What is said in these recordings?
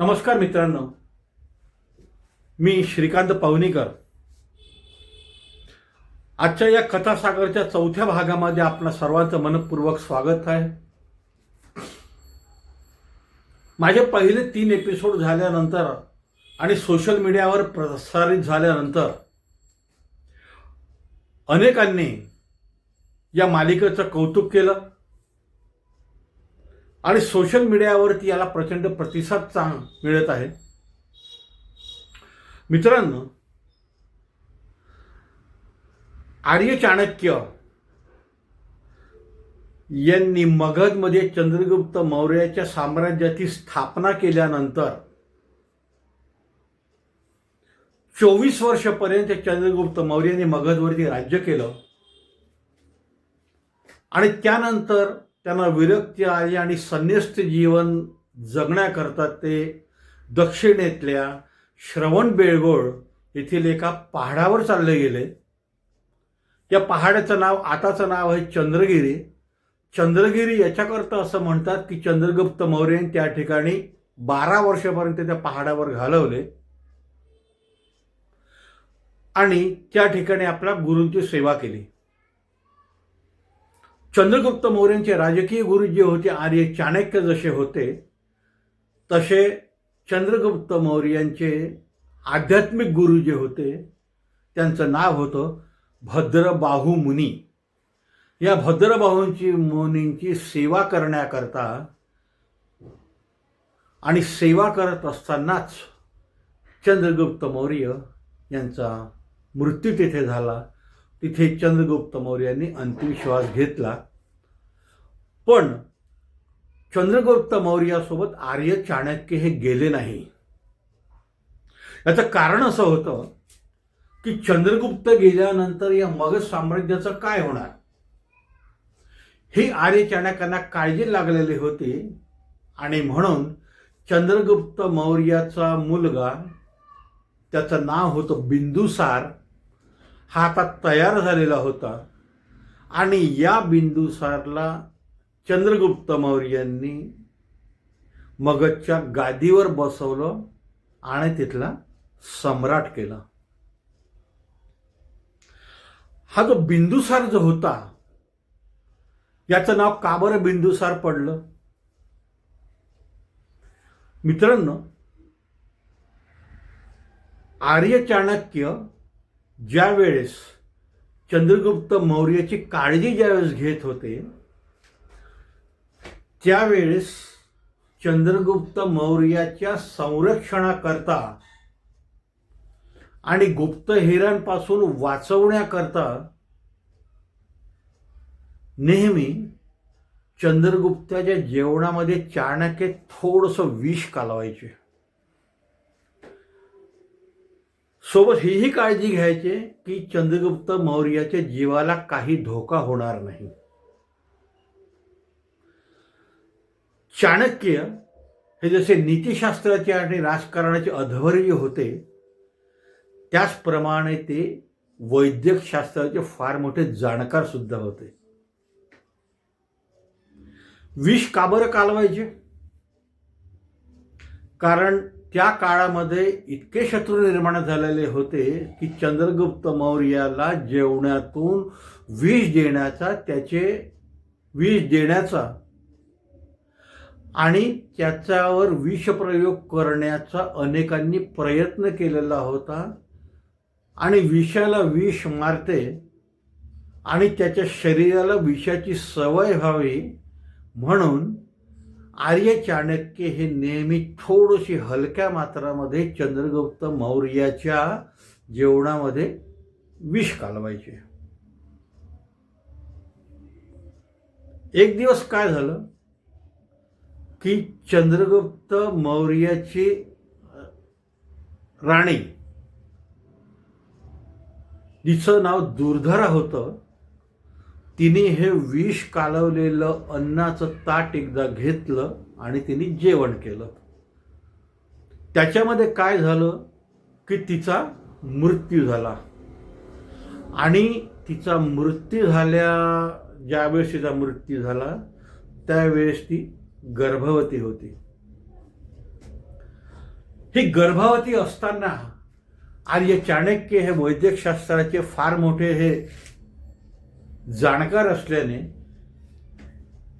नमस्कार मित्रांनो. मी श्रीकांत पवनीकर आजच्या या कथासागरच्या चौथ्या भागामध्ये आपलं सर्वांचं मनपूर्वक स्वागत आहे. माझे पहिले तीन एपिसोड झाल्यानंतर आणि सोशल मीडियावर प्रसारित झाल्यानंतर अनेकांनी या मालिकेचं कौतुक केलं. आणि सोशल मीडियावरती याला प्रचंड प्रतिसाद चांग मिळत आहे. मित्रांनो आर्य चाणक्य यांनी मगधमध्ये चंद्रगुप्त मौर्याच्या साम्राज्याची स्थापना केल्यानंतर चोवीस वर्षपर्यंत चंद्रगुप्त मौर्याने मगधवरती राज्य केलं. आणि त्यानंतर त्यांना विरक्ती आली आणि संन्यस्त जीवन जगण्याकरता ते दक्षिणेतल्या श्रवण बेळगोळ येथील एका पहाडावर चालले गेले. या पहाडाचं नाव आताचं नाव आहे चंद्रगिरी. चंद्रगिरी याच्याकरता असं म्हणतात की चंद्रगुप्त मौर्याने त्या ठिकाणी बारा वर्षापर्यंत त्या पहाडावर घालवले. आणि त्या ठिकाणी आपल्या गुरूंची सेवा केली. चंद्रगुप्त मौर्यांचे राजकीय गुरु जे होते आर्य चाणक्य जसे होते तसे चंद्रगुप्त मौर्यांचे आध्यात्मिक गुरु जे होते त्यांचं नाव होतं भद्रबाहू मुनी. या भद्रबाहूंची मुनींची सेवा करण्याकरता आणि सेवा करत असतानाच चंद्रगुप्त मौर्य यांचा मृत्यू तिथे झाला. तिथे चंद्रगुप्त मौर्यांनी अंतिम श्वास घेतला. पण चंद्रगुप्त मौर्यासोबत आर्य चाणक्य हे गेले नाही. याचं कारण असं होतं की चंद्रगुप्त गेल्यानंतर या मगध साम्राज्याचं काय होणार? ही आर्य चाणक्यांना काळजी लागलेली होती आणि म्हणून चंद्रगुप्त मौर्याचा मुलगा त्याचं नाव होतं बिंदुसार हा आता तयार झालेला होता. आणि या बिंदुसारला चंद्रगुप्त मौर्यांनी मगधच्या गादीवर बसवलं आणि तिथला सम्राट केला. हा जो बिंदुसार जो होता याचं नाव का बरं बिंदुसार पडलं. मित्रांनो आर्य चाणक्य ज्या वेळेस चंद्रगुप्त मौर्याची काळजी ज्यावेळेस घेत होते त्यावेळेस चंद्रगुप्त मौर्याच्या संरक्षणाकरता आणि गुप्तहेरांपासून वाचवण्याकरता नेहमी चंद्रगुप्ताच्या जेवणामध्ये चाणक्य थोडंसं विष कालवायचे. सोबत हीही काळजी घ्यायचे की चंद्रगुप्त मौर्याच्या जीवाला काही धोका होणार नाही. चाणक्य हे जसे नीतिशास्त्राचे आणि राजकारणाचे अध्वर्य होते त्याचप्रमाणे ते वैद्यकशास्त्राचे फार मोठे जाणकार सुद्धा होते. विष का बरं कालवायचे? कारण त्या काळामध्ये इतके शत्रू निर्माण झालेले होते की चंद्रगुप्त मौर्याला जेवणातून विष देण्याचा त्याचे विष देण्याचा आणि त्याच्यावर विषप्रयोग करण्याचा अनेकांनी प्रयत्न केलेला होता. आणि विषाला विष मारते आणि त्याच्या शरीराला विषाची सवय व्हावी म्हणून आर्य चाणक्य हे नेहमी थोडीशी हलक्या मात्रामध्ये चंद्रगुप्त मौर्याच्या जेवणामध्ये विष कालवायचे एक दिवस काय झालं? की चंद्रगुप्त मौर्याची राणी तिचं नाव दुर्धरा होतं. तिने हे विष कालवलेलं अन्नाचं ताट एकदा घेतलं आणि तिने जेवण केलं. त्याच्यामध्ये काय झालं की तिचा मृत्यू झाला. आणि तिचा मृत्यू झाल्या ज्यावेळेस तिचा मृत्यू झाला त्यावेळेस ती गर्भवती होती. ही गर्भवती असताना आर्य चाणक्य हे वैद्यकशास्त्राचे फार मोठे हे जाणकार असल्याने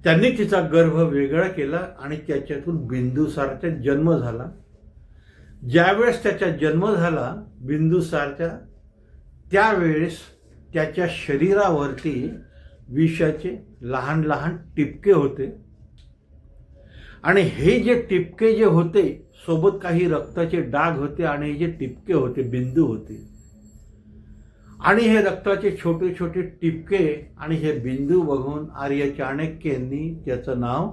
त्यांनी तिचा गर्भ वेगळा केला आणि त्याच्यातून बिंदुसारचा जन्म झाला. ज्यावेळेस त्याचा जन्म झाला बिंदुसारच्या त्यावेळेस त्याच्या शरीरावरती विषाचे लहान लहान टिपके होते. आणि हे जे टिपके जे होते सोबत काही रक्ताचे डाग होते आणि हे जे टिपके होते बिंदू होते आणि हे रक्ताचे छोटे छोटे टिपके आणि हे बिंदू बघून आर्य चाणक्य यांनी त्याचं नाव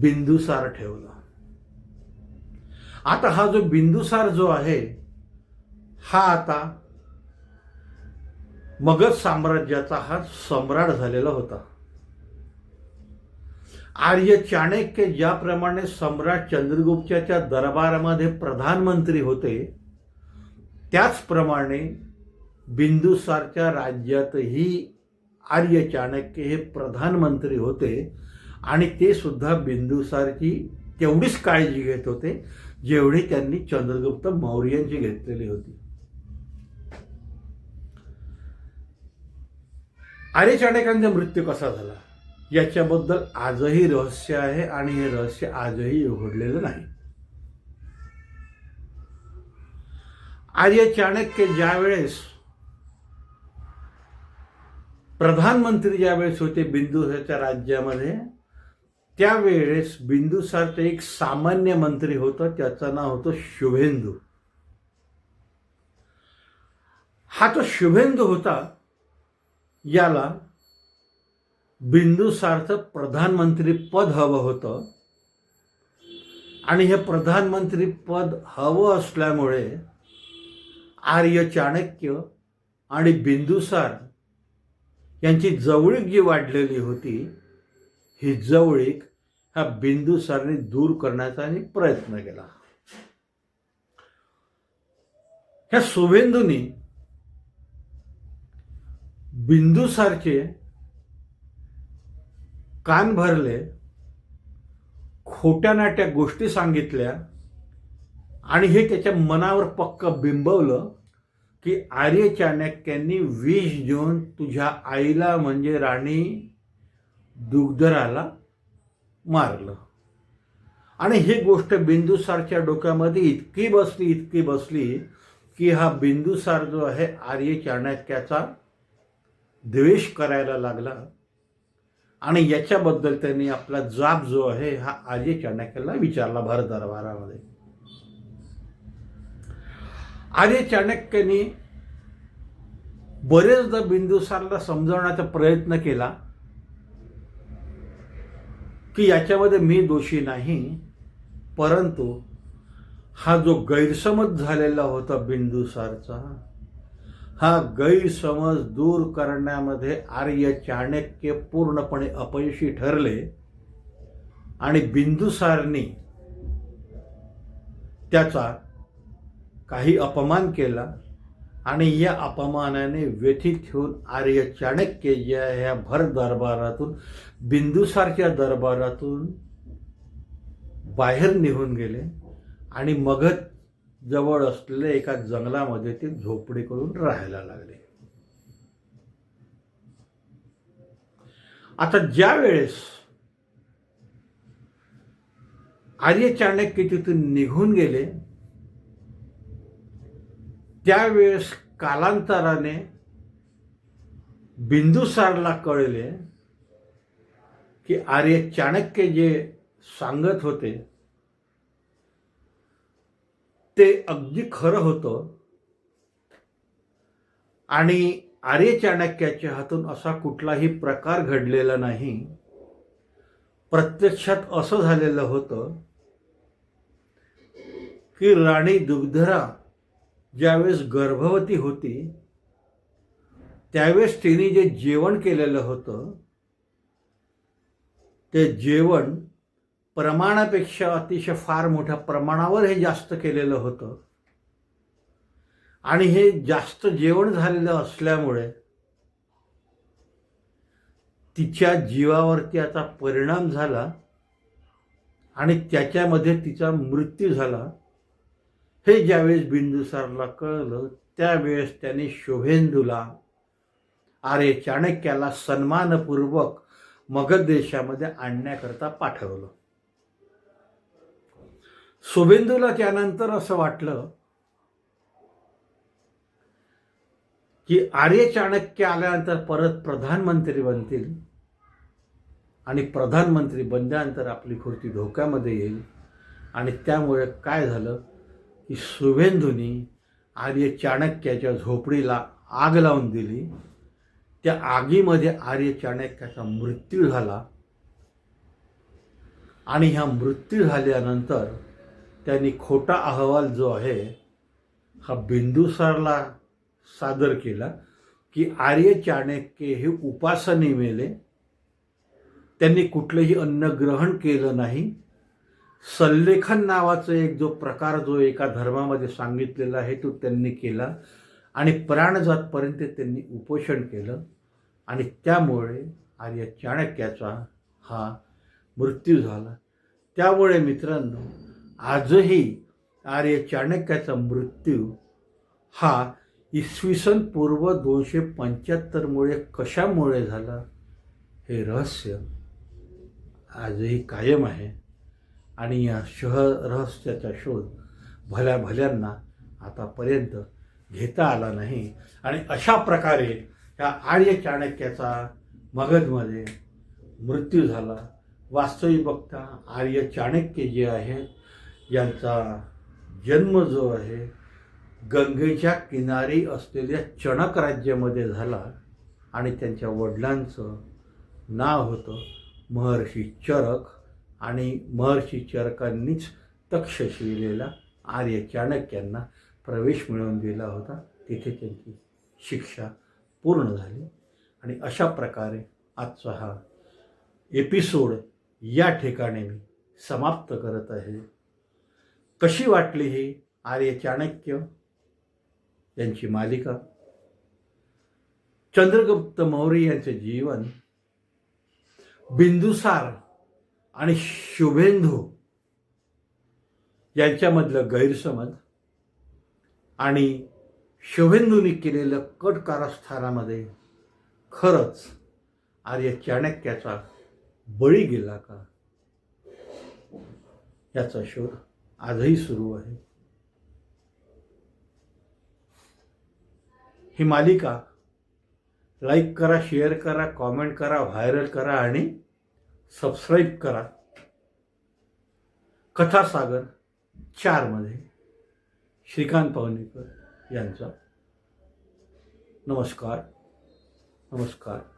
बिंदुसार ठेवलं. आता हा जो बिंदुसार जो आहे हा आता मगध साम्राज्याचा हा सम्राट झालेला होता. आर्य चाणक्य ज्याप्रमाणे सम्राट चंद्रगुप्तच्या दरबारामध्ये प्रधानमंत्री होते त्याचप्रमाणे बिंदुसारच्या राज्यातही आर्य चाणक्य हे प्रधानमंत्री होते आणि ते सुद्धा बिंदुसारची तेवढीच काळजी घेत होते जेवढी त्यांनी चंद्रगुप्त मौर्यांची घेतलेली होती. आर्य चाणक्यांचा मृत्यू कसा झाला? याच्याबद्दल आजही रहस्य आहे आणि हे रहस्य आजही उघडलेलं नाही. आर्य चाणक्य ज्यावेळेस प्रधानमंत्री ज्यावेळेस होते बिंदुसारच्या राज्यामध्ये त्यावेळेस बिंदुसारचं एक सामान्य मंत्री होतं त्याचं नाव होतं शुभेंदू. हा तो शुभेंदू होता याला बिंदुसारचं प्रधानमंत्री पद हवं होतं. आणि हे प्रधानमंत्री पद हवं असल्यामुळे आर्य चाणक्य आणि बिंदुसार यांची जवळीक जी वाढलेली होती ही जवळीक हा बिंदुसारने दूर करण्याचा आणि प्रयत्न केला. ह्या शुभेंदूनी बिंदुसारचे कान भरले खोट्या नाट्या गोष्टी सांगितल्या आणि हे त्याच्या मनावर पक्क बिंबवलं. की आर्य चाणक्यांनी वीस जून तुझ्या आईला म्हणजे राणी दुग्धराला मारलं. आणि ही गोष्ट बिंदुसारच्या डोक्यामध्ये इतकी बसली इतकी बसली की हा बिंदुसार जो आहे आर्य चाणक्याचा द्वेष करायला लागला. आणि याच्याबद्दल त्यांनी आपला जाप जो आहे हा आर्य चाणक्याला विचारला भर दरबारामध्ये आर्य चाणक्यांनी बरेचदा बिंदुसारला समजवण्याचा प्रयत्न केला की याच्यामध्ये मी दोषी नाही परंतु हा जो गैरसमज झालेला होता बिंदुसारचा हा गैरसमज दूर करण्यामध्ये आर्य चाणक्य पूर्णपणे अपयशी ठरले आणि बिंदुसारनी त्याचा काही अपमान केला आणि या अपमानाने व्यथित होऊन आर्य चाणक्य या ह्या भर दरबारातून बिंदूसारख्या दरबारातून बाहेर निघून गेले आणि मगध जवळ असलेल्या एका जंगलामध्ये ते झोपडी करून राहायला लागले. आता ज्या वेळेस आर्य चाणक्य तिथून निघून गेले त्यावेळेस कालांतराने बिंदुसारला कळले की आर्य चाणक्य जे सांगत होते ते अगदी खरं होतं. आणि आर्य चाणक्याच्या हातून असा कुठलाही प्रकार घडलेला नाही. प्रत्यक्षात असं झालेलं होतं की राणी दुग्धरा ज्यावेळेस गर्भवती होती त्यावेळेस तिने जे जेवण केलेलं होतं ते जेवण प्रमाणापेक्षा अतिशय फार मोठ्या प्रमाणावर हे जास्त केलेलं होतं. आणि हे जास्त जेवण झालेलं असल्यामुळे तिच्या जीवावरती आता परिणाम झाला आणि त्याच्यामध्ये तिचा मृत्यू झाला. हे ज्यावेळेस बिंदुसारला कळलं त्यावेळेस त्याने शुभेंदूला आर्य चाणक्याला सन्मानपूर्वक मगध देशामध्ये आणण्याकरता पाठवलं. शुभेंदूला त्यानंतर असं वाटलं की आर्य चाणक्य आल्यानंतर परत प्रधानमंत्री बनतील आणि प्रधानमंत्री बनल्यानंतर आपली खुर्ची धोक्यामध्ये येईल आणि त्यामुळे काय झालं? की शुभेंदूनी आर्य चाणक्याच्या झोपडीला आग लावून दिली. त्या आगीमध्ये आर्य चाणक्याचा मृत्यू झाला. आणि ह्या मृत्यू झाल्यानंतर त्यांनी खोटा अहवाल जो आहे हा बिंदुसारला सादर केला की आर्य चाणक्य हे उपासने मेले त्यांनी कुठलंही अन्न ग्रहण केलं नाही. सल्लेखन नावाचा एक जो प्रकार जो एका धर्मामध्ये सांगितलेला आहे तो त्यांनी केला आणि प्राणजातपर्यंत त्यांनी उपोषण केलं. आणि त्यामुळे आर्य चाणक्याचा हा मृत्यू झाला. त्यामुळे मित्रांनो आजही आर्य चाणक्याचा मृत्यू हा इसवी सन पूर्व दोनशे पंच्याहत्तरमुळे कशामुळे झाला हे रहस्य आजही कायम आहे. आणि या शह रहस्याचा शोध भल्या भल्यांना आतापर्यंत घेता आला नाही. आणि अशा प्रकारे या आर्य चाणक्याचा मगधमध्ये मृत्यू झाला. वास्तविक बघता आर्य चाणक्य जे आहेत यांचा जन्म जो आहे गंगेच्या किनारी असलेल्या चणक राज्यामध्ये झाला आणि त्यांच्या वडिलांचं नाव होतं महर्षी चरक. आणि महर्षी चरकांनीच तक्षशिलेला आर्य चाणक्यांना प्रवेश मिळवून दिला होता. तिथे त्यांची शिक्षा पूर्ण झाली. आणि अशा प्रकारे आजचा हा एपिसोड या ठिकाणी मी समाप्त करत आहे. कशी वाटली ही आर्य चाणक्य यांची मालिका? चंद्रगुप्त मौर्य यांचे जीवन बिंदुसार आणि शुभेंदू यांच्यामधलं गैरसमज आणि शुभेंदूने केलेलं कट कारस्थानामध्ये खरंच आर्य चाणक्याचा बळी गेला का? याचा शोध आजही सुरू आहे. ही मालिका लाईक करा शेअर करा कॉमेंट करा व्हायरल करा आणि सबस्क्राईब करा. कथासागर चारमध्ये श्रीकांत पवनीकर यांचा. नमस्कार. नमस्कार.